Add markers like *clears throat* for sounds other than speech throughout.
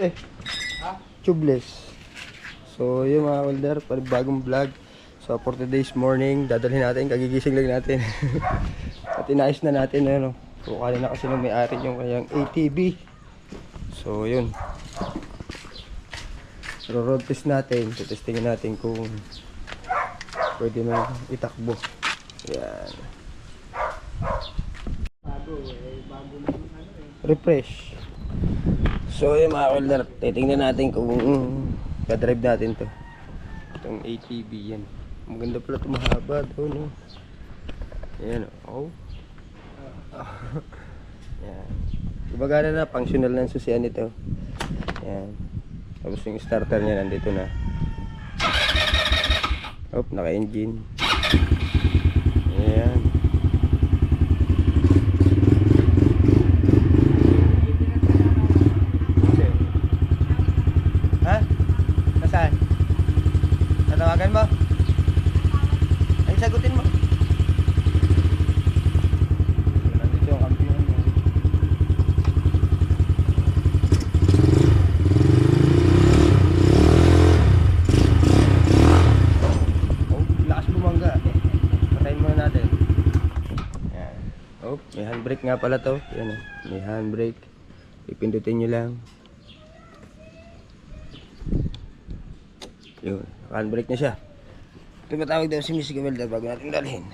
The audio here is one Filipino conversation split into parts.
Eh, tubeless. So, yun mga welder, bagong vlog. So, for today's morning, dadalhin natin, kagigising lang natin. *laughs* At inayos na natin, ano. So, kanina kasi nung may-ari yung kanyang ATV. So, yun. So, road test natin. So, testingin natin kung pwede na itakbo. Yan. Refresh. So, yun mga welder, titingnan natin kung ka-drive natin to. Itong ATV yan. Maganda pala ito mahaba to, no? Ayan, oh. *laughs* Yan. Kumbaga na na, functional na susian nito. Yan. Tapos yung starter niya nandito na. Oh, naka-engine. Ayan. Ha? Nasaan? Tatawagan mo? Ay, sagutin mo. Nandito yung kampiyon mo. Oh, lakas bumangga. Patayin muna natin. Yan. Oh, may handbrake nga pala to. Yan oh. May handbrake. Ipindutin nyo lang. Yun, handbrake na siya. Tumatawag daw si Miss Gamelda bago natin dalhin.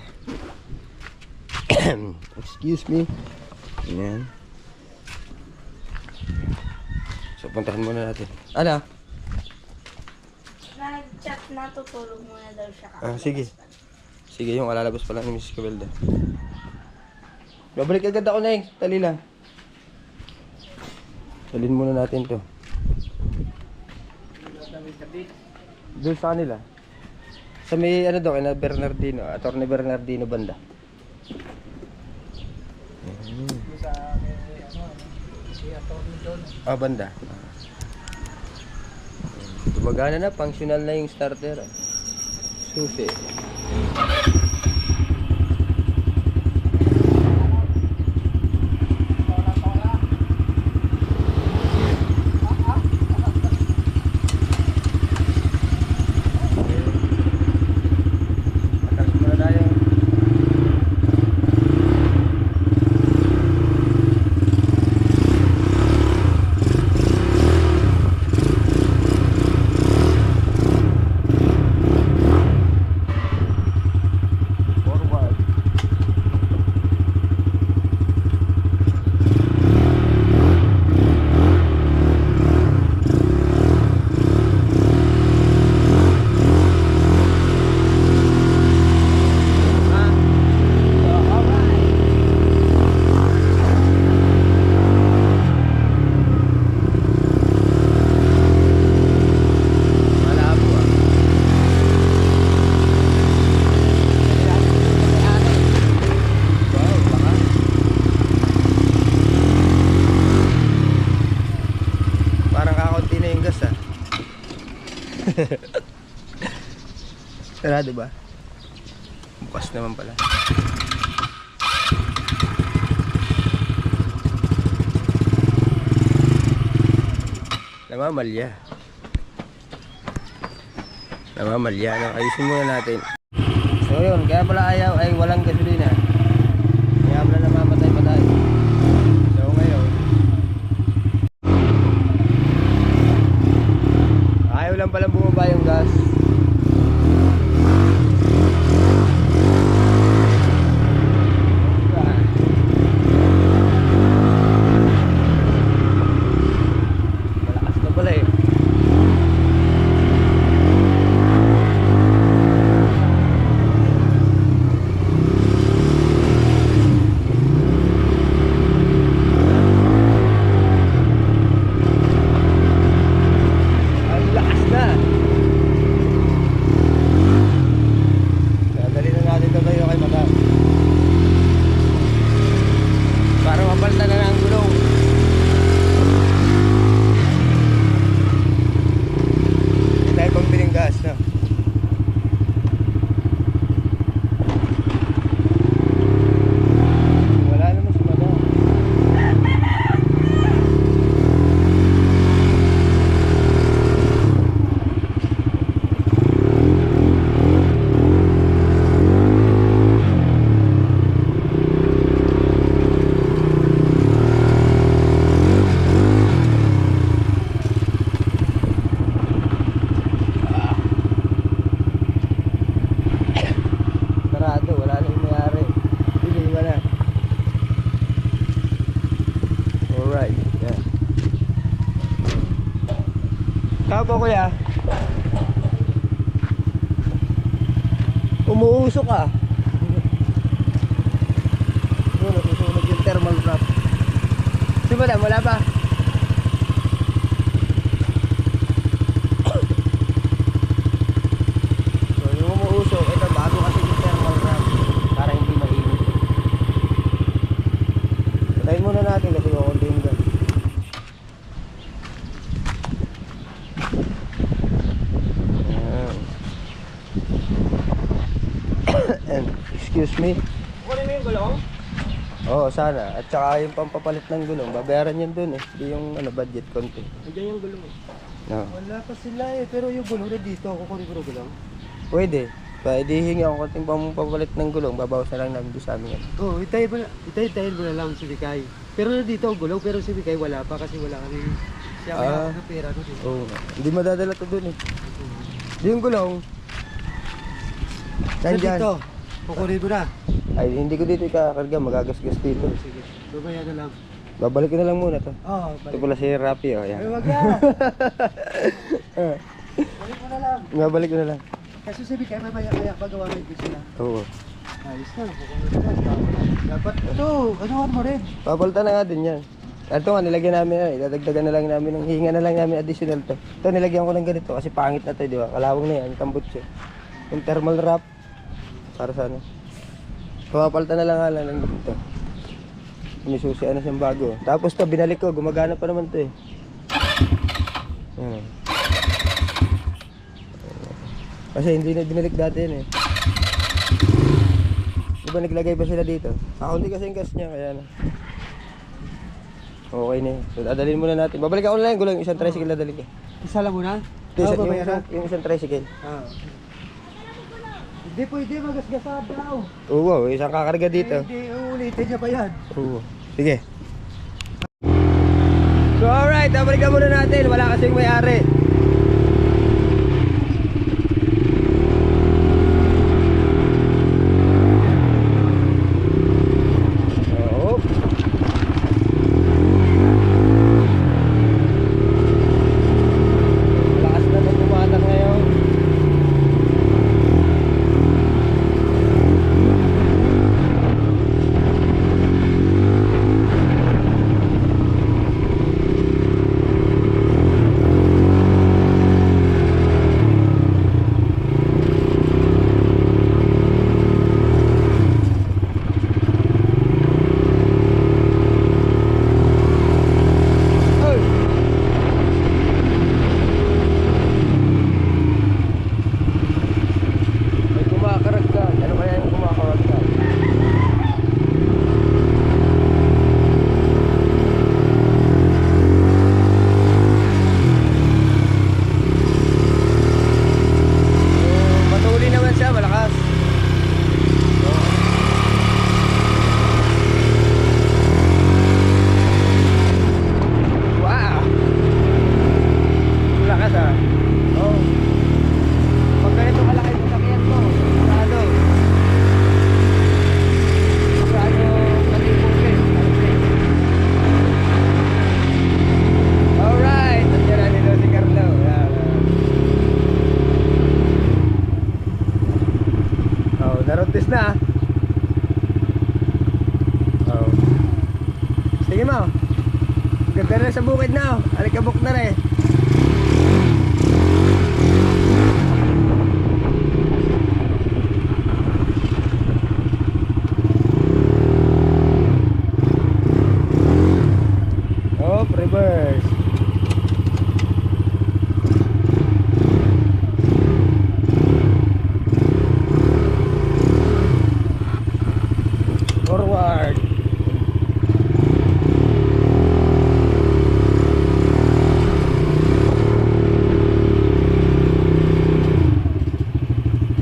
*clears throat* Excuse me. Yan. So, puntahan muna natin. Ano? Nag-chat na tutulog muna daw siya. Ah, sige. Sige, yung alalabas pa lang ni Mrs. Cabelda. Babalik agad ako, Neng. Tali lang. Salin muna natin to. Doon sa kanila. Sa may ano daw, na Bernardino, Atty. Bernardino banda. Ah, banda. Gumagana na, functional na yung starter. ah. Susi. Atras muna tayo. Forward. Malabo ah. Wow, baka. Parang kakaunti na yung gas ah. Sarado ba? Bukas naman pala. Namamalya. Namamalya. No? Ayusin muna natin. So yun, kaya pala ayaw ay walang Alright. Yan. Tao po kuya. Umuusok ah. Doon, nasusunog yung thermal trap. Si madam, wala pa? Excuse me. Kunin mo yung gulong? Oo, sana. At saka yung pampapalit ng gulong, babayaran yan dun eh. Hindi yung ano, budget konti. Nandiyan yung gulong. eh. No. Wala pa sila eh, pero yung gulong na dito, kukunin ko ng gulong. Pwede. Pwede hingi ako konting pampapalit ng gulong, babawas na lang namin doon sa amin yan. Oo, oh, itayin mo na, itayin mo na lang si Bikay. Pero nandito ang gulong, pero si Bikay wala pa kasi wala kami. Siya may Ah. hawak ng pera doon eh. Oo. Hindi madadala to dun eh. Yung gulong. Nandyan. Nandito, kukunin mo na. Ay, hindi ko dito ikakarga, magagasgas dito. Sige, babaya na lang. Babalik ko na lang muna to. Oo, oh, Ito pala si Rapi, oh. Ay, Ayan. wag yan. Ah, *laughs* Balik mo na lang. Babalik ko na lang. Kasi si Bikay mamaya kaya pagawa may gusto na. Oo. Ayos na, kukunin na. Dapat ito, anuhan mo rin. Papalitan na nga din yan. Ito nga, nilagyan namin, ay, dadagdagan na lang namin, ng hihinga na lang namin additional to. Ito, nilagyan ko ng ganito kasi pangit na to, di ba? Kalawang na yan, tambot siya. Yung thermal wrap, para sa ano. Papalitan na lang lang ng ganito. May susi, ano siyang bago. Tapos to, binalik ko, gumagana pa naman to eh. Ano. Kasi hindi na binalik dati yun eh. Di ba naglagay pa sila dito? Ako hindi kasi yung gas niya, kaya na. Okay na yun. So, dadalhin muna natin. Babalik ako na lang yung gulong. Isang tricycle dadalhin ko. Isa lang muna? Ito, isa- yung, isang, yung isang tricycle. Ah. Hindi pwede magasgasad daw. Oo, wow, isang kakarga dito. Hindi, uulitin niya pa yan. Oo. Sige. So alright, babalikan muna natin. Wala kasing may-ari. Oo. Lakas na ng bumatak ngayon. Ay! May kumakaragdag. Ano kaya yung kumakaragdag? Yung Matuli naman siya, malakas. Wow! Lakas ah. Oh. Pag ganito kalaki yung sakyan mo, sigurado. Sigurado katipukin. Alright, nandiyan na nilo si Carlo. Yan. Narotis na ah. Oh. Sige mo. Ganda na sa bukid na oh. Alikabok na rin. Oh, reverse. Forward.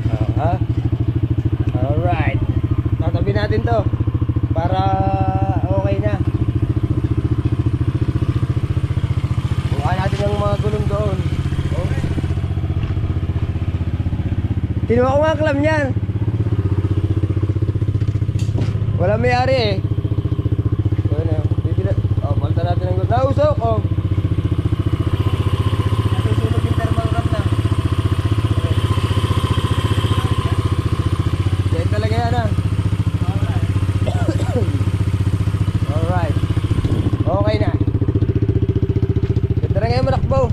Oh, ha? Alright. Tatabi natin to para okay na. Buka natin yung mga gulong doon. Okay. Kinuha ko nga ang clam niyan. Wala may-ari eh. So, ano, bibila. Oh, palta natin ng gulong. Nausok, oh. Nasusunog takbo.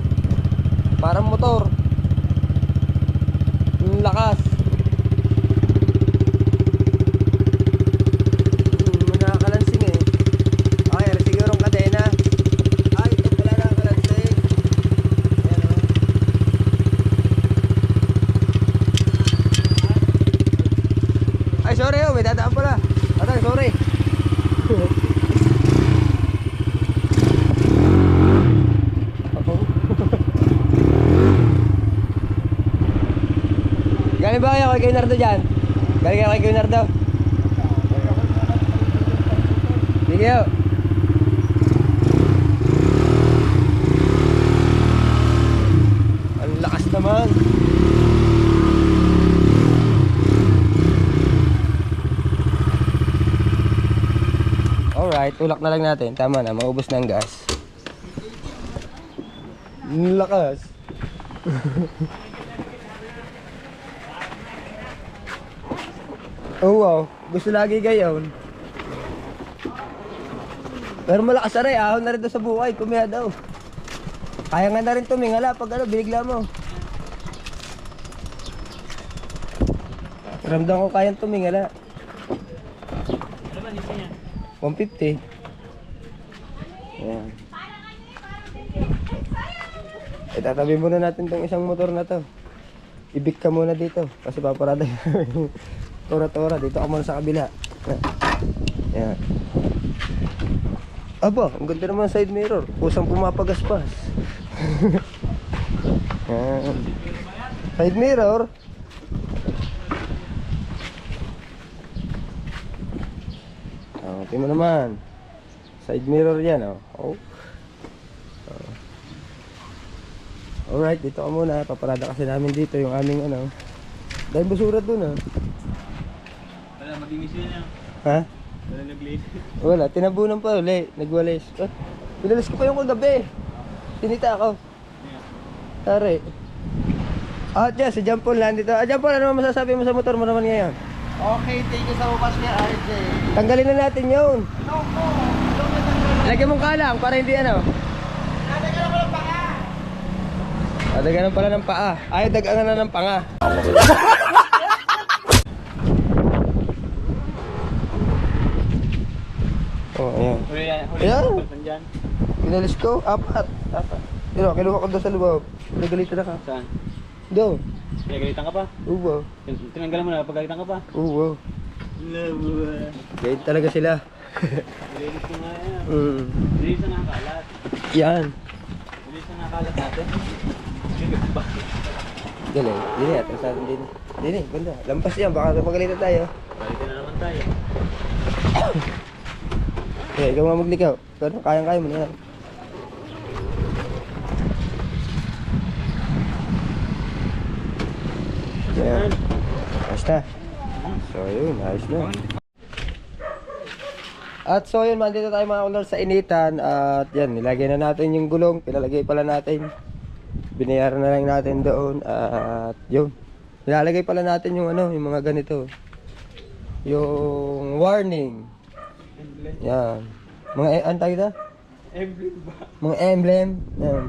Parang motor. Ang lakas. Hmm, nakakalansing eh. Okay, siguro ang kadena. Ay, ito pala nakakalansing. Ayan o. Ay, sorry oh, may dadaan pala. Atay, sorry. Ako. Galing ba kayo kay Leonardo dyan? Galing kayo kay Leonardo? Sige oh. Ang lakas naman. Alright, tulak na lang natin. Tama na, maubos na ang gas. Ang *laughs* lakas. oh gusto lagi gayon. Pero malakas rin, ahon na rin sa buhay, kumiha daw. Kaya nga na rin tumingala pag ano, binigla mo. Ramdam ko kayang tumingala. 150. Ayan. Itatabi muna natin tong isang motor na to. Ibig ka muna dito kasi paparada *laughs* tora-tora. Dito ka muna sa kabila. Ayan. Aba, ang ganda naman side mirror. Kusang pumapagaspas. *laughs* Ayan. Side mirror. Oh, tingnan mo naman. Side mirror yan, oh. Oh. Oh. Alright, dito ka muna. Paparada kasi namin dito yung aming ano. Dahil basura dun, ah. Maginis yun yan. Ha? Wala nag-lead. Wala, tinabunan pa uli. Nagwalis. Ah, pinalis ko pa yung kagabi. Sinita ako. Tari. Ah, dyan, si John Paul nandito. Ah, John Paul, ano naman masasabi mo sa motor mo naman ngayon? Okay, thank you so much kay RJ. Tanggalin na natin yun. No, no. Lagyan mong kalang para hindi ano. Nadagan ako ng paa. Daganan pala ng paa. Ayaw dagangan na ng panga. *laughs* oh, ayan. Huli yan. Huli Ayan. yan. Pagpan dyan. Pinalis ko, apat. Apat. Pero kinuha ko doon sa loob. Nagalitan na ka. Saan? Doon. Pinagalitan ka pa? Uwa. Tin- Tinanggalan mo na, pagalitan ka pa? Uwa. Love. Ganyan talaga sila. Linis ko nga yan. *laughs* mm. Linis na nakakalat. Yan. Linis na nakakalat natin. Galing. Dini, atras natin din. Dini, ganda. Lampas yan. Baka magalitan tayo. Balikan na naman tayo. *coughs* Okay, ikaw nga maglikaw. Pero kayang-kaya mo na yan. Yan. Na. So yun, ayos na. At so yun, mandito tayo mga ulor sa initan At yan, nilagay na natin yung gulong Pinalagay pala natin Binayaran na lang natin doon At yun Nilalagay pala natin yung ano, yung mga ganito Yung warning Yan Mga, eh, ano tawag ito? Emblem ba? mga emblem. Yan.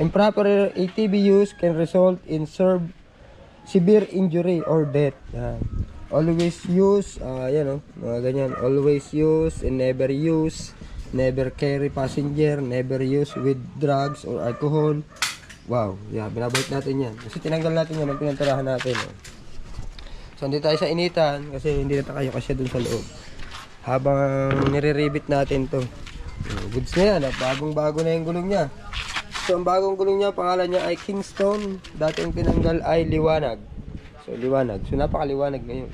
Improper ATV use can result in serve severe injury or death. Yan. Always use, ah yan oh, mga ganyan. Always use and never use. Never carry passenger, never use with drugs or alcohol. Wow, yeah, binabalik natin yan. Kasi tinanggal natin yan, pinantarahan natin. Oh. So, hindi tayo sa initan kasi hindi na tayo kasi dun sa loob. Habang nire-rebit natin to. Oh, Goods na yan, ah. bagong bago na yung gulong niya. So, ang bagong gulong niya, pangalan niya ay Kingston. Dati yung tinanggal ay Liwanag. So, Liwanag. So, napakaliwanag ngayon.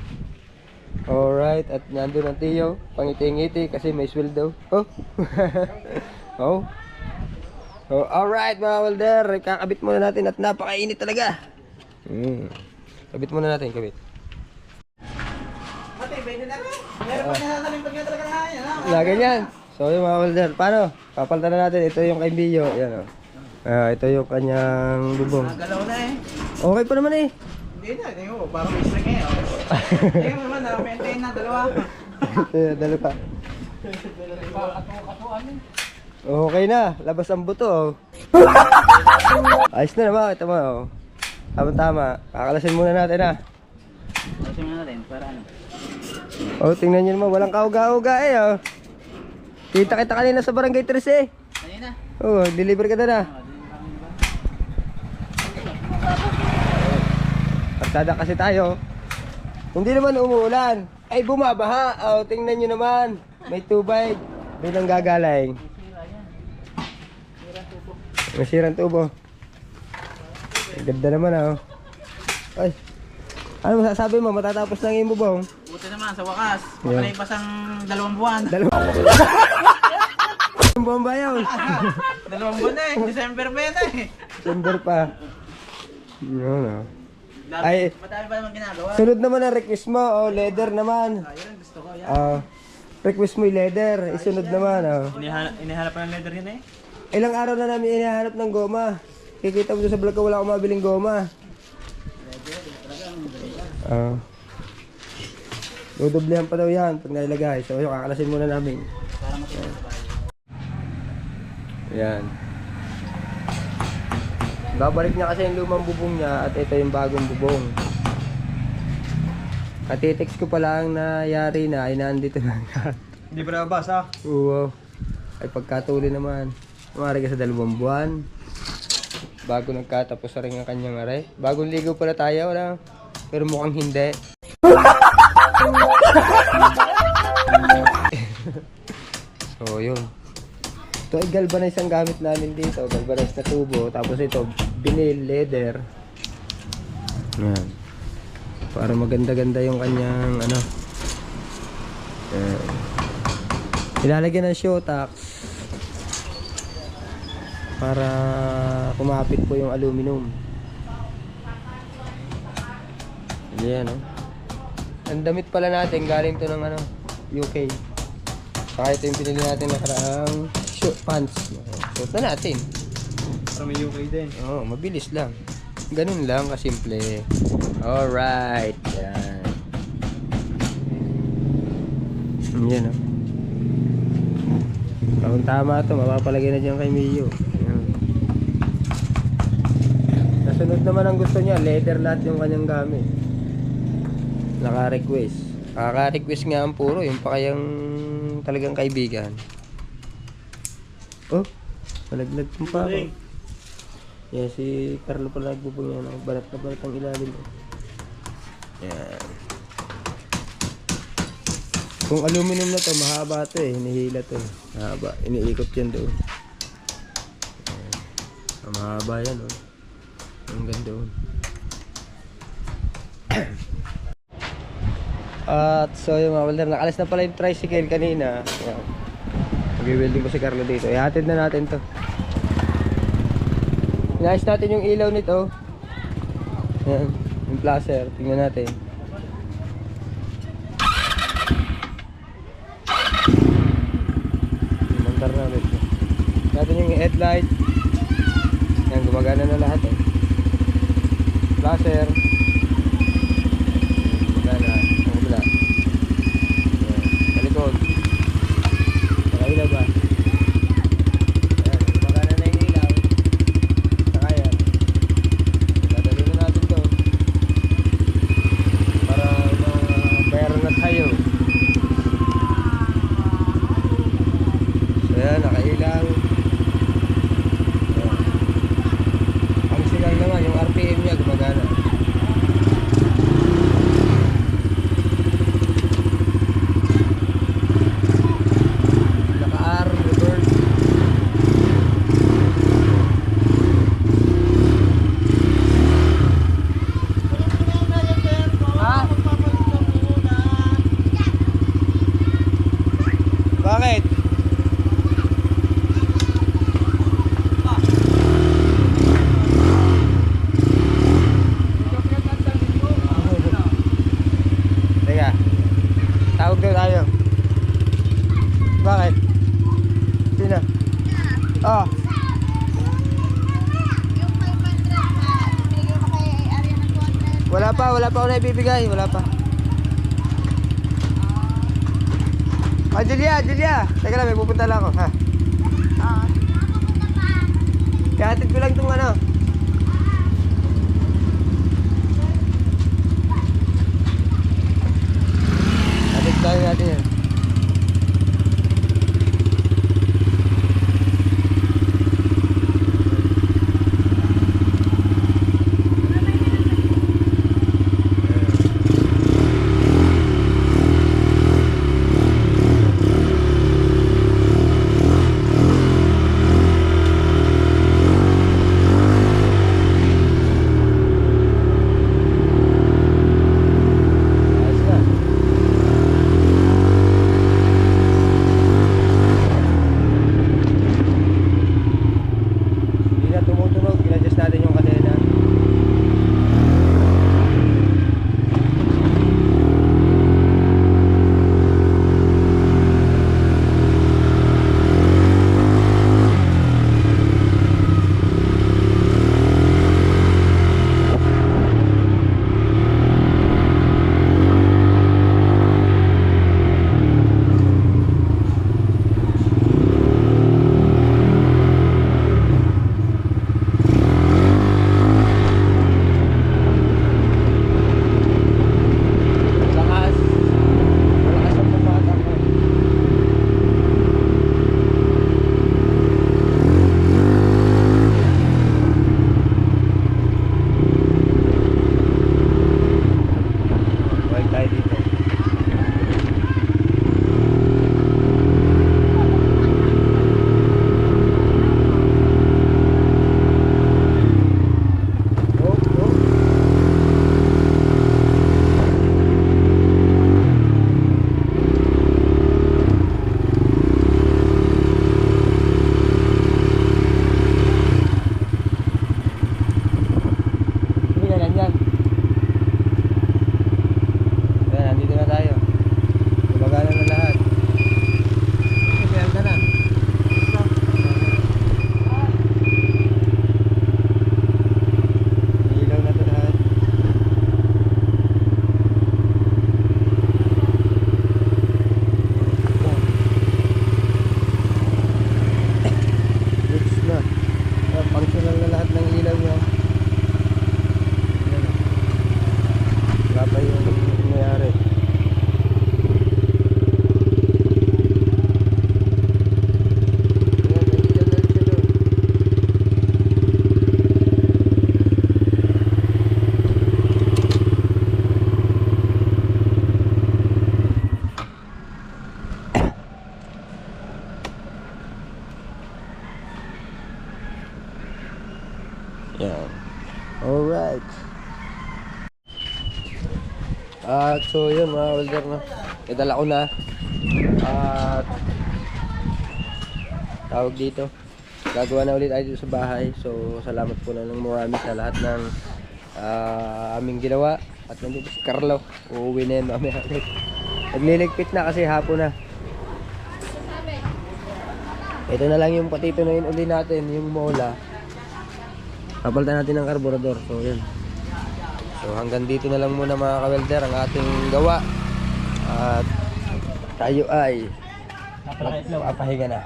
Alright, at nandun ang tiyo. Pangiti-ngiti kasi may sweldo. Oh! *laughs* oh! So, alright mga welder. Kakabit muna natin at napakainit talaga. Hmm. Kabit muna natin, kabit. Ate, pwede na rin. Meron pa niya namin pag talaga na yan. Na ganyan. So yung mga welder, paano? Papalitan na natin. Ito yung kay Bio. Yan o. Ah, ito yung kanyang bubong. Nagalaw na eh. Okay pa naman eh. Hindi na, mo, parang may string eh. oh. Naman, na-maintain na dalawa. *laughs* Eh, dalo pa. Okay na. Labas ang buto oh. Ayos na naman, ito mo. Oh. Tama-tama. Kakalasin muna natin ah. Kasi mo natin, para ano? Oh, tingnan nyo naman, walang kauga-uga eh oh. Kita kita kanina sa barangay 13 eh. Kanina. Oh, deliver ka na na. Parsada kasi tayo. Hindi naman umuulan. Ay, bumabaha. Oh, tingnan nyo naman. May tubig. Bilang gagaling. Masirang tubo. Ang ganda naman ah. oh. Ay. Ano masasabi mo? Matatapos na ngayon bubong? Buti naman, sa wakas. Yeah. Makalipas ang dalawang buwan. Dalawa. Ang *laughs* bomba yun. *laughs* dalawang buwan na eh. December pa yan eh. December pa. Yun ah. Ay. Madami pa naman ginagawa. Sunod naman ang request mo, oh, leather naman. Ah, yun ang gusto ko. Yan. Ah, request mo yung leather, isunod naman, oh. Inihanap, inihanap pa ng leather yun eh. Ilang araw na namin inahanap ng goma. Kikita mo sa vlog ko, wala akong mabiling goma. Ah. Dudublehan pa daw yan pag nailagay. So, yun, kakalasin muna namin. Pa. Ayan. Babalik niya kasi yung lumang bubong niya at ito yung bagong bubong. Katitext ko pa lang na yari na ay nandito na. Hindi pa nabasa. Oo. Ay pagkatuloy naman. Umari ka sa dalawang buwan. Bago nagkatapos na rin ang kanyang are. Bagong ligaw pala tayo, wala. Pero mukhang hindi. *laughs* so, yun. Ito ay galvanize ang gamit namin dito. Galvanize na tubo. Tapos ito, vinyl leather. Yan. Para maganda-ganda yung kanyang ano. Yan. Ilalagyan ng show tax para kumapit po yung aluminum. Yan, no? Ang damit pala natin, galing to ng ano, UK. Saka ito yung pinili natin na karaang short pants. Suot na natin. Para may UK din. Oo, mabilis lang. Ganun lang, kasimple. Alright. Yan. Yan, no? Kung tama to, mapapalagay na dyan kay Mio. Yan. Nasunod naman ang gusto niya, leather lahat yung kanyang gamit. Naka-request. Kaka-request nga ang puro, yung pa kayang talagang kaibigan. Oh, malaglag pa ako. Yan, si Carlo pala nagbubong yan. Ang balat na balat ang ilalim. Yan. Kung aluminum na to, mahaba to eh. Hinihila to. eh. Mahaba. Iniikot yan doon. Yan. Ah, Mahaba yan oh. Ang ganda oh. *clears throat* At so yung mga welder, nakalis na pala yung tricycle kanina. Yan. Mag-welding ko si Carlo dito. Ihatid na natin to. Inayos natin yung ilaw nito. Yan. Yung placer. Tingnan natin. Yung mandar namin. Natin yung headlight. Yan, gumagana na lahat eh. Placer. Gumagana. Ang kabila. Yan. Sa likod. Nakailaw ba? Yan, gumagana na yung ilaw. Saka yan. Dadali na natin to. Para ma-bayaran na tayo. So yan, nakailang. Yan. Ang silang naman, yung RPM niya gumagana. Naka-R, reverse. Ha? Bakit? Teka. Tawag daw tayo. Bakit? Sino? Oh. Wala pa, wala pa ako na ibibigay. Wala pa. Ah, Julia, Julia. Teka lang, may pupunta lang ako, ha? Ihatid ko lang itong ano. Welder na. Idala ko na. At tawag dito. Gagawa na ulit tayo dito sa bahay. So salamat po na ng marami sa lahat ng ah, aming ginawa. At nandito si Carlo. Uuwi na yun mamaya ulit. Nagliligpit na kasi hapon na. Ito na lang yung patito na yun uli natin, yung mola. Papalitan natin ng karburador. So, yun. So, hanggang dito na lang muna mga kawelder ang ating gawa. At tayo ay magpapahinga na.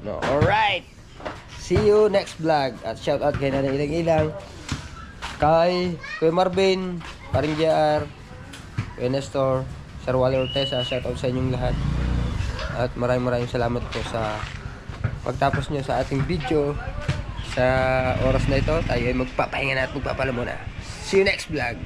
No, alright! See you next vlog. At shout out kay Nanay Ilang Ilang. Kay Kuya Marvin, Paring JR, Kuya Nestor, Sir Wally Ortesa. Shout out sa inyong lahat. At maraming maraming salamat po sa pagtapos nyo sa ating video sa oras na ito tayo ay magpapahinga na at magpapala muna see you next vlog